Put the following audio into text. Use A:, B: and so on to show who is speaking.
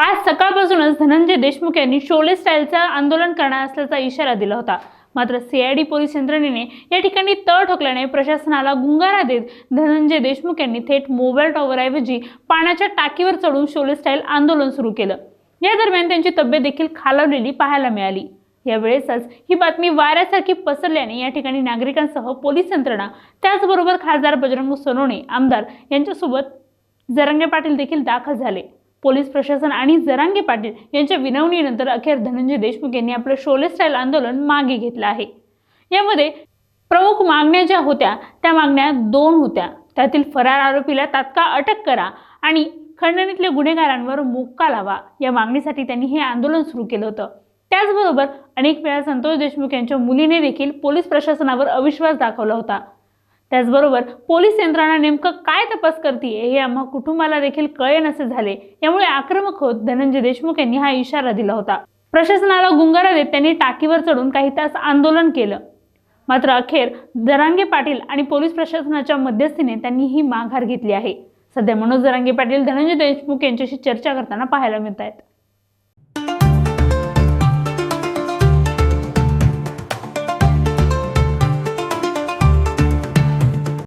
A: आज सकाळपासूनच धनंजय देशमुख यांनी शोले स्टाईलचं आंदोलन करणार असल्याचा इशारा दिला होता. मात्र सीआयडी पोलीस यंत्रणेने या ठिकाणी तळ ठोकल्याने प्रशासनाला गुंगारा देत धनंजय देशमुख यांनी थेट मोबाईल टॉवरऐवजी पाण्याच्या टाकीवर चढून शोले स्टाईल आंदोलन सुरू केलं. या दरम्यान त्यांची तब्येत देखील खालावलेली पाहायला मिळाली. यावेळेसच ही बातमी वाऱ्यासारखी पसरल्याने या ठिकाणी नागरिकांसह पोलीस यंत्रणा त्याचबरोबर खासदार बजरंग सोनवणे आमदार यांच्यासोबत जरंगे पाटील देखील दाखल झाले. पोलीस प्रशासन आणि जरांगे पाटील यांच्या विनवणीनंतर अखेर धनंजय देशमुख यांनी आपलं शोले स्टाईल आंदोलन मागे घेतलं आहे. यामध्ये प्रमुख मागण्या ज्या होत्या त्या मागण्या दोन होत्या. त्यातील फरार आरोपीला तात्काळ अटक करा आणि खंडणीतल्या गुन्हेगारांवर मोक्का लावा. या मागणीसाठी त्यांनी हे आंदोलन सुरू केलं होतं. त्याचबरोबर अनेक वेळा संतोष देशमुख यांच्या मुलीने देखील पोलीस प्रशासनावर अविश्वास दाखवला होता. त्याचबरोबर पोलीस यंत्रणा नेमकं काय तपास करते हे आम्हा कुटुंबाला देखील कळेनसे झाले. यामुळे आक्रमक होत धनंजय देशमुख यांनी हा इशारा दिला होता. प्रशासनाला गुंगारा देत त्यांनी टाकीवर चढून काही तास आंदोलन केलं. मात्र अखेर जरांगे पाटील आणि पोलीस प्रशासनाच्या मध्यस्थीने त्यांनी ही माघार घेतली आहे. सध्या मनोज जरांगे पाटील धनंजय देशमुख यांच्याशी चर्चा करताना पाहायला मिळत आहेत